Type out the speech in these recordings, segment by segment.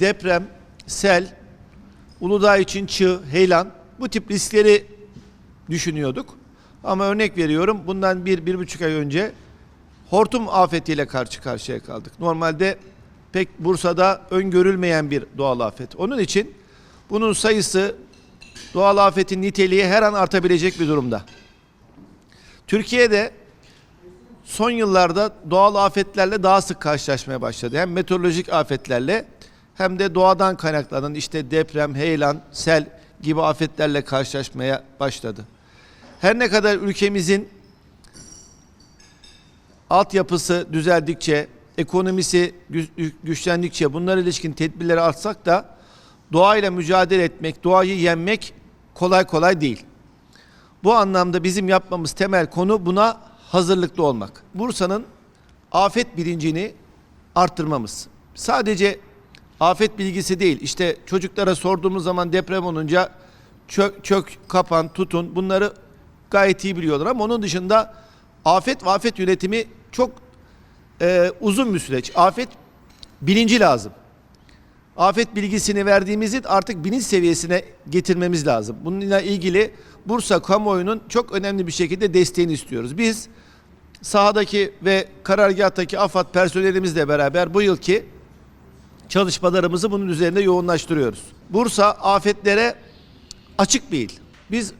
deprem, sel, Uludağ için çığ, heyelan bu tip riskleri düşünüyorduk. Ama örnek veriyorum bundan bir, bir buçuk ay önce hortum afetiyle karşı karşıya kaldık. Normalde pek Bursa'da öngörülmeyen bir doğal afet. Onun için bunun sayısı doğal afetin niteliği her an artabilecek bir durumda. Türkiye'de son yıllarda doğal afetlerle daha sık karşılaşmaya başladı. Hem meteorolojik afetlerle hem de doğadan kaynaklanan işte deprem, heyelan, sel gibi afetlerle karşılaşmaya başladı. Her ne kadar ülkemizin altyapısı düzeldikçe, ekonomisi gü- güçlendikçe bunlara ilişkin tedbirleri artsak da doğayla mücadele etmek, doğayı yenmek kolay kolay değil. Bu anlamda bizim yapmamız temel konu buna hazırlıklı olmak. Bursa'nın afet bilincini arttırmamız. Sadece afet bilgisi değil. İşte çocuklara sorduğumuz zaman deprem olunca çök, çök kapan, tutun bunları gayet iyi biliyorlar ama onun dışında afet ve afet yönetimi çok e, uzun bir süreç. Afet bilinci lazım. Afet bilgisini verdiğimizi artık bilinç seviyesine getirmemiz lazım. Bununla ilgili Bursa kamuoyunun çok önemli bir şekilde desteğini istiyoruz. Biz sahadaki ve karargahtaki AFAD personelimizle beraber bu yılki çalışmalarımızı bunun üzerinde yoğunlaştırıyoruz. Bursa afetlere açık bir il. Biz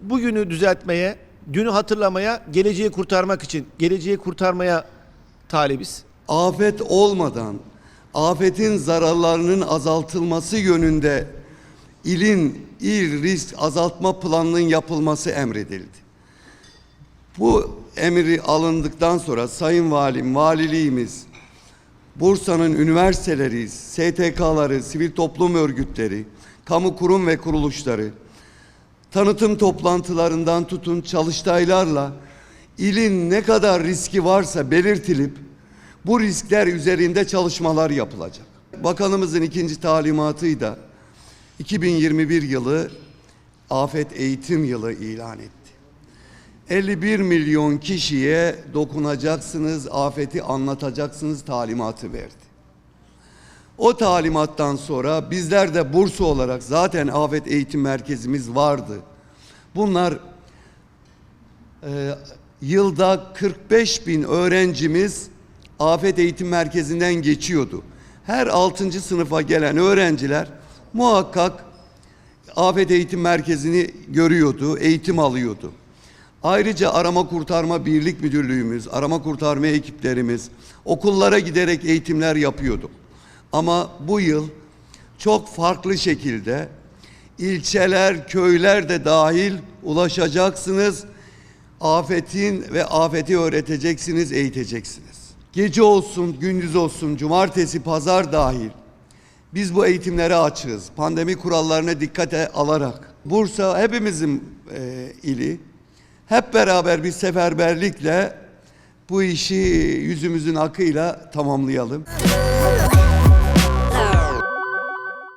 bugünü düzeltmeye, dünü hatırlamaya, geleceği kurtarmak için, geleceği kurtarmaya talibiz. afet olmadan afetin zararlarının azaltılması yönünde ilin il risk azaltma planının yapılması emredildi. Bu emri alındıktan sonra Sayın Valim, valiliğimiz, Bursa'nın üniversiteleri, STK'ları, sivil toplum örgütleri, kamu kurum ve kuruluşları, tanıtım toplantılarından tutun çalıştaylarla ilin ne kadar riski varsa belirtilip bu riskler üzerinde çalışmalar yapılacak. Bakanımızın ikinci talimatıyla 2021 yılı afet eğitim yılı ilan etti. 51 milyon kişiye dokunacaksınız, afeti anlatacaksınız talimatı verdi. O talimattan sonra bizler de Bursa olarak zaten afet eğitim merkezimiz vardı. Bunlar e, yılda 45 bin öğrencimiz afet eğitim merkezinden geçiyordu. Her 6. sınıfa gelen öğrenciler muhakkak afet eğitim merkezini görüyordu, eğitim alıyordu. Ayrıca arama kurtarma birlik müdürlüğümüz, arama kurtarma ekiplerimiz okullara giderek eğitimler yapıyordu. Ama bu yıl çok farklı şekilde ilçeler, köyler de dahil ulaşacaksınız. Afetin ve afeti öğreteceksiniz, eğiteceksiniz. Gece olsun, gündüz olsun, cumartesi, pazar dahil biz bu eğitimlere açığız. Pandemi kurallarına dikkate alarak. Bursa hepimizin e, ili. Hep beraber bir seferberlikle bu işi yüzümüzün akıyla tamamlayalım.